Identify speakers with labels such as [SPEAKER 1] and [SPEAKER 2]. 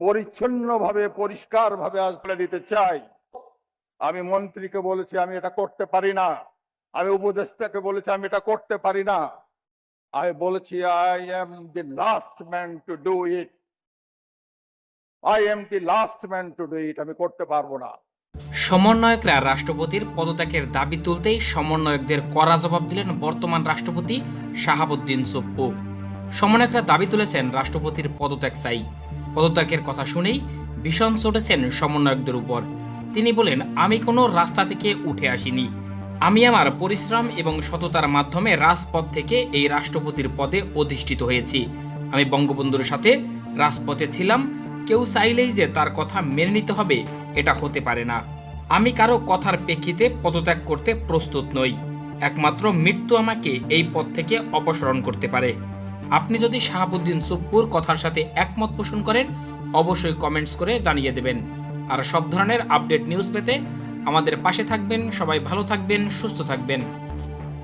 [SPEAKER 1] পরিচ্ছন্নভাবে, পরিষ্কারভাবে আজ বলে দিতে চাই। আমি মন্ত্রীকে বলেছি, আমি এটা করতে পারি না। আমি উপদেষ্টাকে বলেছি, আমি এটা করতে পারি না। আমি বলেছি I am the last man to do it I am the last man to do it আমি করতে পারব না।
[SPEAKER 2] সমন্বয়করা রাষ্ট্রপতির পদত্যাগের দাবি তুলতেই সমন্বয়কদের কড়া জবাব দিলেন বর্তমান রাষ্ট্রপতি শাহাবুদ্দিন সুপ্পু। সমন্বয়করা দাবি তুলেছেন রাষ্ট্রপতির পদত্যাগ চাই। পদত্যাগের কথা শুনেই ভীষণ চটেছেন সমন্বয়কদের উপর। তিনি বলেন, আমি কোনো রাস্তা থেকে উঠে আসিনি। আমি আমার পরিশ্রম এবং সততার মাধ্যমে রাজপথ থেকে এই রাষ্ট্রপতির পদে অধিষ্ঠিত হয়েছি। আমি বঙ্গবন্ধুর সাথে রাজপথে ছিলাম। কেউ চাইলেই যে তার কথা মেনে নিতে হবে, এটা হতে পারে না। আমি কারও কথার প্রেক্ষিতে পদত্যাগ করতে প্রস্তুত নই। একমাত্র মৃত্যু আমাকে এই পদ থেকে অপসারণ করতে পারে। আপনি যদি শাহাবুদ্দিন সুপ্পুর কথার সাথে একমত পোষণ করেন, অবশ্যই কমেন্টস করে জানিয়ে দেবেন। আর সব ধরনের আপডেট নিউজ পেতে আমাদের পাশে থাকবেন, সবাই ভালো থাকবেন, সুস্থ থাকবেন।